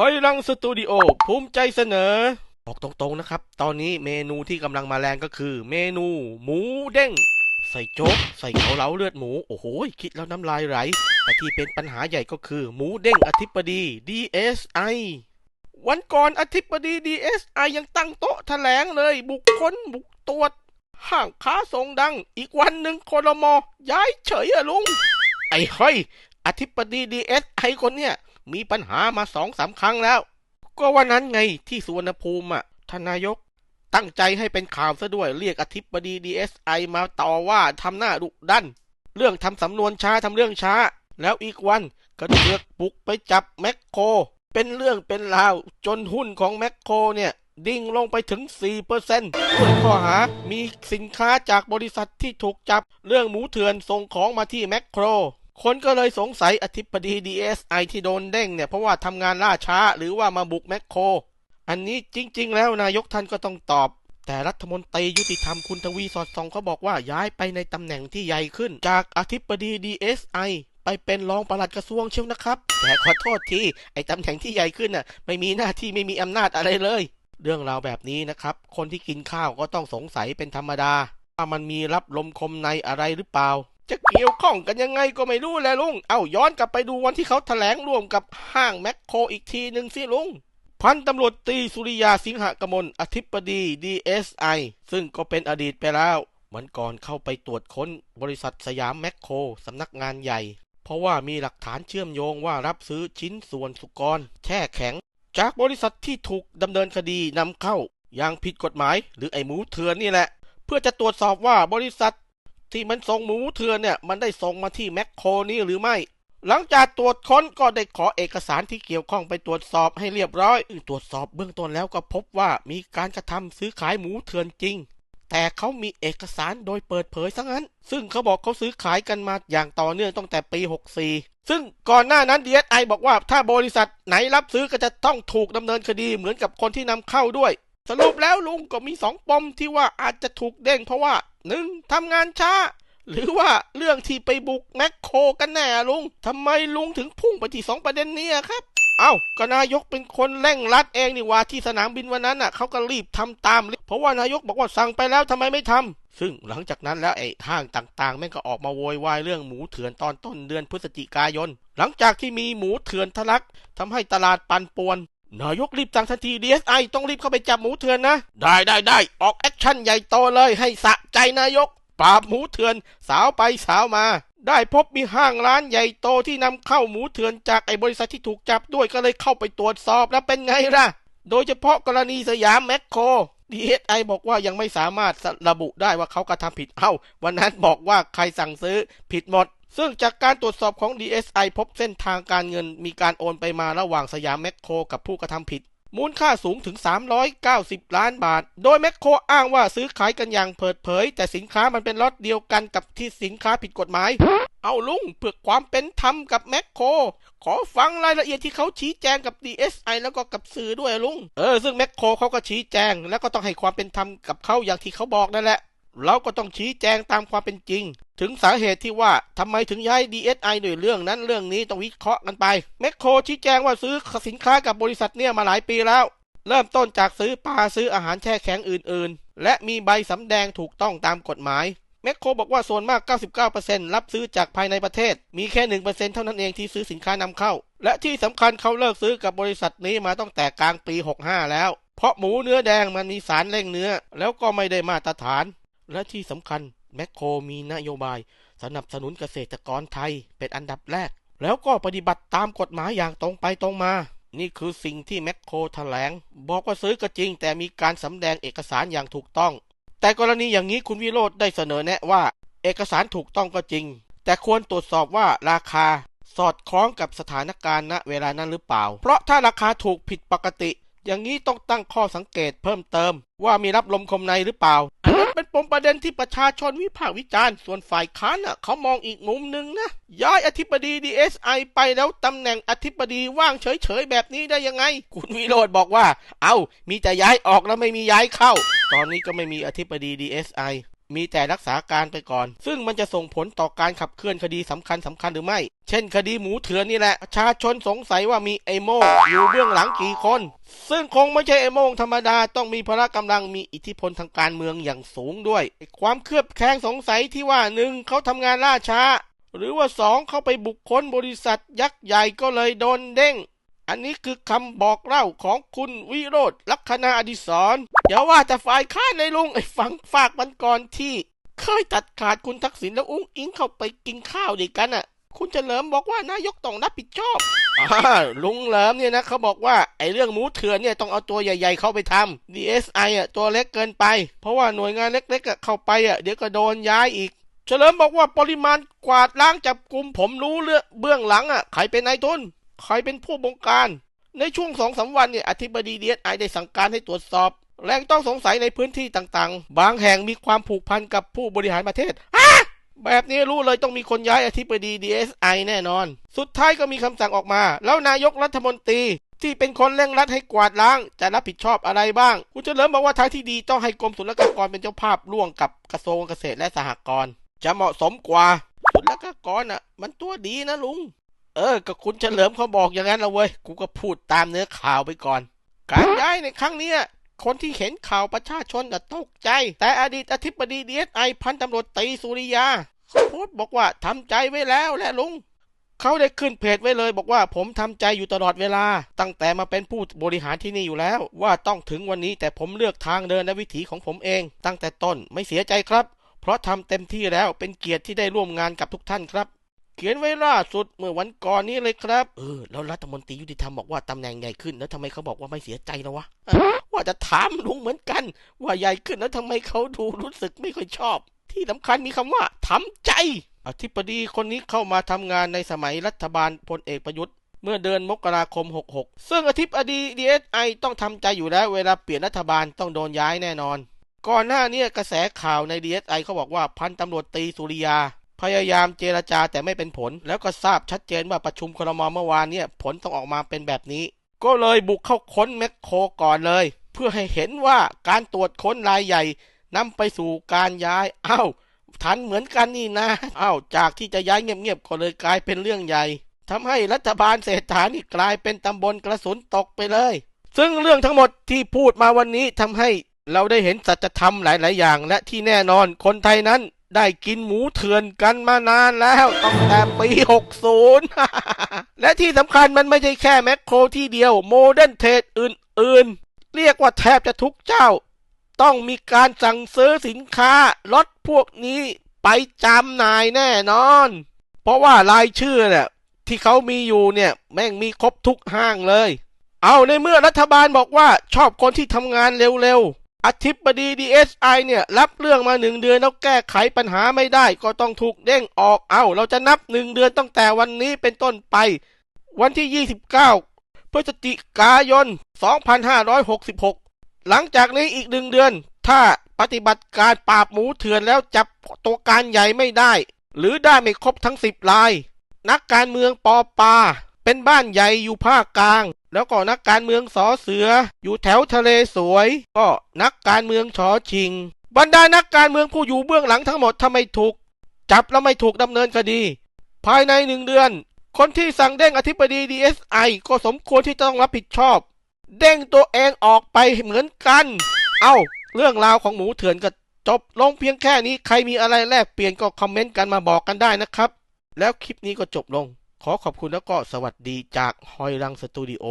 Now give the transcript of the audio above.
หอยรังสตูดิโอภูมิใจเสนอ บอกตรงๆนะครับ ตอนนี้เมนูที่กำลังมาแรงก็คือ เมนู หมูเด้ง ใส่โจ๊ก ใส่เกาเหลาเลือดหมู โอ้โห คิดแล้วน้ำลายไหล แต่ที่เป็นปัญหาใหญ่ก็คือ หมูเด้งอธิบดี DSI วันก่อนอธิบดี DSI ยังตั้งโต๊ะแถลงเลย บุคคลบุกตรวจห้างค้าส่งดัง อีกวันหนึ่งคลมอย้ายเฉยอะลุง ไอ้เฮ้ยอธิบดีดีเอสไอคนเนี่ย มีปัญหามาสองสามครั้งแล้ว ก็วันนั้นไงที่สุวรรณภูมิอะทานายก ตั้งใจให้เป็นข่าวซะด้วยเรียกอธิบดีดีเอสไอมาต่อว่าทำหน้าดุดัน เรื่องทำสำนวนช้าทำเรื่องช้า แล้วอีกวันก็เลือกบุกไปจับแมคโคร เป็นเรื่องเป็นราวจนหุ้นของแมคโครเนี่ยดิ่งลงไปถึง 4%ด้วยข้อหา มีสินค้าจากบริษัทที่ถูกจับเรื่องหมูเถื่อนส่งของมาที่แมคโคร คนก็เลยสงสัยอธิบดี DSI ที่โดนเด้งเนี่ยเพราะว่าทำงานล่าช้าหรือว่ามาบุกแมคโคร อันนี้จริง ๆ แล้วนายกท่านก็ต้องตอบ แต่รัฐมนตรียุติธรรมคุณทวีสอดส่องเขาบอกว่าย้ายไปในตำแหน่งที่ใหญ่ขึ้น จากอธิบดี DSI ไปเป็นรองปลัดกระทรวงเชียวนะครับ แต่ขอโทษทีไอ้ตำแหน่งที่ใหญ่ขึ้นน่ะไม่มีหน้าที่ไม่มีอำนาจอะไรเลย เรื่องราวแบบนี้นะครับ คนที่กินข้าวก็ต้องสงสัยเป็นธรรมดาว่ามันมีรับลมคมในอะไรหรือเปล่า จะเกี่ยวข้องกันยังไงก็ไม่รู้แหละลุง เอาย้อนกลับไปดูวันที่เขาแถลงร่วมกับห้างแมคโครอีกทีหนึ่งสิลุง พันตำรวจตีสุริยาสิงหกมลอธิบดี DSI ซึ่งก็เป็นอดีตไปแล้ววันก่อนเข้าไปตรวจค้นบริษัทสยามแมคโครสำนักงานใหญ่ เพราะว่ามีหลักฐานเชื่อมโยงว่ารับซื้อชิ้นส่วนสุกร แช่แข็ง จากบริษัทที่ถูกดำเนินคดีนำเข้าอย่างผิดกฎหมาย หรือไอ้หมูเถื่อนนี่แหละ เพื่อจะตรวจสอบว่าบริษัท ที่มันส่งหมูเถื่อนเนี่ยมันได้ส่งมาที่แมคโครนี้หรือไม่ หลังจากตรวจค้นก็ได้ขอเอกสารที่เกี่ยวข้องไปตรวจสอบให้เรียบร้อย ตรวจสอบเบื้องต้นแล้วก็พบว่ามีการกระทำซื้อขายหมูเถื่อนจริง แต่เขามีเอกสารโดยเปิดเผยซะงั้น ซึ่งเขาบอกเขาซื้อขายกันมาอย่างต่อเนื่องตั้งแต่ปี 64 ซึ่งก่อนหน้านั้น DSI บอกว่าถ้าบริษัทไหนรับซื้อก็จะต้องถูกดำเนินคดีเหมือนกับคนที่นำเข้าด้วย สรุปแล้วลุงก็มีสองปมที่ว่าอาจจะถูกเด้งเพราะว่าหนึ่งทำงานช้า หรือว่าเรื่องที่ไปบุกแมคโครกันแน่ลุงทำไมลุงถึงพุ่งไปที่สองประเด็นนี้ครับเอ้าก็นายกเป็นคนเร่งรัดเองนี่ว่าที่สนามบินวันนั้นน่ะเขาก็รีบทำตาม เพราะว่านายกบอกว่าสั่งไปแล้วทำไมไม่ทำซึ่งหลังจากนั้นแล้วไอ้ห้างต่างๆ แม่งก็ออกมาโวยวายเรื่องหมูเถื่อนตอนต้นเดือนพฤศจิกายน หลังจากที่มีหมูเถื่อนทะลักทำให้ตลาดปั่นป่วน นายกรีบสั่งทันที DSI ต้องรีบเข้าไปจับหมูเถื่อนนะ ได้ได้ได้ออกแอคชั่นใหญ่โตเลยให้สะใจนายก ปราบหมูเถื่อนสาวไปสาวมา ได้พบมีห้างร้านใหญ่โตที่นำเข้าหมูเถื่อนจากไอ้บริษัทที่ถูกจับด้วยก็เลยเข้าไปตรวจสอบแล้วเป็นไงล่ะ โดยเฉพาะกรณีสยามแมคโคร DSI บอกว่ายังไม่สามารถระบุได้ว่าเขากระทำผิด เอ้า วันนั้นบอกว่าใครสั่งซื้อผิดหมด ซึ่งจากการตรวจสอบของ DSI พบเส้นทางการเงินมีการโอนไปมาระหว่างสยามแมคโครกับผู้กระทำผิด มูลค่าสูงถึง 390 ล้านบาท โดยแมคโครอ้างว่าซื้อขายกันอย่างเปิดเผย แต่สินค้ามันเป็นล็อตเดียวกันกับที่สินค้าผิดกฎหมาย เอาลุงเพื่อความเป็นธรรมกับแมคโครขอฟังรายละเอียดที่เขาชี้แจงกับ DSI แล้วก็กับสื่อด้วยลุง เออซึ่งแมคโครเขาก็ชี้แจง แล้วก็ต้องให้ความเป็นธรรมกับเขาอย่างที่เขาบอกนั่นแหละ เราก็ต้องชี้แจงตามความเป็นจริง ถึงสาเหตุที่ว่าทำไมถึงย้าย DSI ด้วยเรื่องนั้นเรื่องนี้ต้องวิเคราะห์กันไปแมคโครชี้แจงว่าซื้อสินค้ากับบริษัทเนี่ยมาหลายปีแล้ว เริ่มต้นจากซื้อปลาซื้ออาหารแช่แข็งอื่น ๆ และมีใบสำแดงถูกต้องตามกฎหมายแมคโครบอกว่าส่วนมาก 99%รับซื้อจากภายในประเทศ มีแค่ 1%เท่านั้นเองที่ซื้อสินค้านำเข้า และที่สำคัญเขาเลิกซื้อกับบริษัทนี้มาตั้งแต่กลางปี 65 แล้ว เพราะหมูเนื้อแดงมันมีสารเร่งเนื้อ แล้วก็ไม่ได้มาตรฐาน และที่สำคัญแมคโครมีนโยบาย สนับสนุนเกษตรกรไทยเป็นอันดับแรก แล้วก็ปฏิบัติตามกฎหมายอย่างตรงไปตรงมา นี่คือสิ่งที่แมคโครแถลง บอกว่าซื้อก็จริง แต่มีการสำแดงเอกสารอย่างถูกต้อง แต่กรณีอย่างนี้คุณวิโรธได้เสนอแนะว่า เอกสารถูกต้องก็จริง แต่ควรตรวจสอบว่าราคาสอดคล้องกับสถานการณ์ณเวลานั้นหรือเปล่า เพราะถ้าราคาถูกผิดปกติ อย่างนี้ต้องตั้งข้อสังเกตเพิ่มเติม ว่ามีรับลมคมในหรือเปล่า เป็นปมประเด็นที่ประชาชนวิพากษ์วิจารณ์ ส่วนฝ่ายค้านน่ะเขามองอีกมุมหนึ่งนะ ย้ายอธิบดีดีเอสไอไปแล้วตำแหน่งอธิบดีว่างเฉยๆ แบบนี้ได้ยังไง คุณวิโรธบอกว่า เอา้า มีแต่ย้ายออกแล้วไม่มีย้ายเข้า ตอนนี้ก็ไม่มีอธิบดีดีเอสไอ มีแต่รักษาการไปก่อน ซึ่งมันจะส่งผลต่อการขับเคลื่อนคดีสำคัญสำคัญหรือไม่ เช่น คดีหมูเถื่อนนี่แหละประชาชนสงสัยว่ามีไอโมงอยู่เบื้องหลังกี่คน ซึ่งคงไม่ใช่ไอโมงธรรมดาต้องมีพละกำลังมีอิทธิพลทางการเมืองอย่างสูงด้วย ความเคลือบแคลงสงสัยที่ว่าหนึ่งเขาทำงานล่าช้า หรือว่าสองเขาไปบุกค้นบริษัทยักษ์ใหญ่ก็เลยโดนเด้ง อันนี้คือคำบอกเล่าของคุณวิโรธลัคนาอดิศรอย่าว่าแต่ฝ่ายค้าในลุงไอ้ฝังฝากมันก่อนที่เคยตัดขาดคุณทักษิณแล้วอุ้งอิงเข้าไปกินข้าวด้วยกันอะ คุณเฉลิมบอกว่านายกต้องรับผิดชอบอลุงเหลิมเนี่ยนะเขาบอกว่าไอ้เรื่องหมูเถื่อนเนี่ยต้องเอาตัวใหญ่ๆเข้าไปทำ DSI อะตัวเล็กเกินไป เพราะว่าหน่วยงานเล็กๆเข้าไปอะเดี๋ยวก็โดนย้ายอีก เฉลิมบอกว่าปริมาณกวาดล้างจับกลุ่มผมรู้เรื่องเบื้องหลังอะใครเป็นนายทุน ใครเป็นผู้บงการ ในช่วงสองสาวันเนี่ยอธิบดีดีเอสไอได้สั่งการให้ตรวจสอบแหล่งต้องสงสัยในพื้นที่ต่างๆ บางแห่งมีความผูกพันกับผู้บริหารประเทศฮะแบบนี้รู้เลยต้องมีคนย้ายอธิบดีดีเอสไอแน่นอน สุดท้ายก็มีคำสั่งออกมา แล้วนายกรัฐมนตรีที่เป็นคนเร่งรัดให้กวาดล้าง จะรับผิดชอบอะไรบ้าง คุณเฉลิมบอกว่าทางที่ดีต้องให้กรมศุลกากรเป็นเจ้าภาพร่วมกับกระทรวงเกษตรและสหกรณ์จะเหมาะสมกว่าศุลกากรอะ มันตัวดีนะลุง เออก็คุณเฉลิมเขาบอกอย่างนั้นละเว้ย กูก็พูดตามเนื้อข่าวไปก่อน การย้ายในครั้งนี้คนที่เห็นข่าวประชาชนก็ตกใจ แต่อดีตอธิบดีดีเอสไอพันตำรวจตีสุริยาเขาโพสต์บอกว่าทำใจไว้แล้วแหละลุงเขาได้ขึ้นเพจไว้เลย บอกว่าผมทำใจอยู่ตลอดเวลา ตั้งแต่มาเป็นผู้บริหารที่นี่อยู่แล้ว ว่าต้องถึงวันนี้แต่ผมเลือกทางเดินและวิถีของผมเอง ตั้งแต่ต้นไม่เสียใจครับ เพราะทำเต็มที่แล้วเป็นเกียรติที่ได้ร่วมงานกับทุกท่านครับ เขียนไว้ล่าสุดเมื่อวันก่อนนี้เลยครับ เออ แล้วรัฐมนตรียุติธรรมบอกว่าตำแหน่งใหญ่ขึ้นแล้วทำไมเขาบอกว่าไม่เสียใจแล้ววะว่าจะถามลุงเหมือนกัน ว่าใหญ่ขึ้นแล้วทำไมเขาดูรู้สึกไม่ค่อยชอบ ที่สำคัญมีคำว่าทำใจ อธิบดีคนนี้เข้ามาทำงานในสมัยรัฐบาลพลเอกประยุทธ์เมื่อเดือนมกราคม 66 ซึ่งอธิบดีดีเอสไอต้องทำใจอยู่แล้ว เวลาเปลี่ยนรัฐบาลต้องโดนย้ายแน่นอน ก่อนหน้านี้กระแสข่าวใน DSI เขาบอกว่าพันตำรวจตีสุริยา พยายามเจรจาแต่ไม่เป็นผล แล้วก็ทราบชัดเจนว่าประชุมครมเมื่อวานเนี่ยผลต้องออกมาเป็นแบบนี้ ก็เลยบุกเข้าค้นแมคโครก่อนเลย เพื่อให้เห็นว่าการตรวจค้นรายใหญ่นำไปสู่การย้ายอ้าวทันเหมือนกันนี่นะอ้าวจากที่จะย้ายเงียบๆก็เลยกลายเป็นเรื่องใหญ่ทำให้รัฐบาลเศรษฐานี่กลายเป็นตำบลกระสุนตกไปเลย ซึ่งเรื่องทั้งหมดที่พูดมาวันนี้ทำให้เราได้เห็นสัจธรรมหลาย ๆ อย่าง และที่แน่นอนคนไทยนั้น ได้กินหมูเถื่อนกันมานานแล้วตั้งแต่ปี 60 และที่สำคัญมันไม่ใช่แค่แมคโครที่เดียวโมเดิร์นเทรดอื่นๆ เรียกว่าแทบจะทุกเจ้า ต้องมีการสั่งซื้อสินค้ารถพวกนี้ไปจำนายแน่นอน เพราะว่ารายชื่อเนี่ยที่เขามีอยู่เนี่ยแม่งมีครบทุกห้างเลย เอาในเมื่อรัฐบาลบอกว่าชอบคนที่ทำงานเร็ว อธิบดี DSI เนี่ย รับเรื่องมาหนึ่งเดือนแล้วแก้ไขปัญหาไม่ได้ ก็ต้องถูกเด้งออกเอาเราจะนับหนึ่งเดือนตั้งแต่วันนี้เป็นต้นไป วันที่ 29 พฤศจิกายน 2566 หลังจากนี้อีกหนึ่งเดือน ถ้าปฏิบัติการปราบหมูเถื่อนแล้วจับตัวการใหญ่ไม่ได้ หรือได้ไม่ครบทั้งสิบราย นักการเมืองปอปา เป็นบ้านใหญ่อยู่ภาคกลาง แล้วก็นักการเมืองสอเสือ อยู่แถวทะเลสวย ก็นักการเมืองชอชิง บรรดานักการเมืองผู้อยู่เบื้องหลังทั้งหมดถ้าไม่ถูก จับแล้วไม่ถูกดำเนินคดี ภายในหนึ่งเดือน คนที่สั่งเด้งอธิบดี DSI ก็สมควรที่ต้องรับผิดชอบ เด้งตัวเองออกไปเหมือนกัน เอ้า เรื่องราวของหมูเถื่อนก็จบลงเพียงแค่นี้ใครมีอะไรแลกเปลี่ยนก็คอมเมนต์กันมาบอกกันได้นะครับ แล้วคลิปนี้ก็จบลง ขอขอบคุณแล้วก็สวัสดีจากฮอยรังสตูดิโอ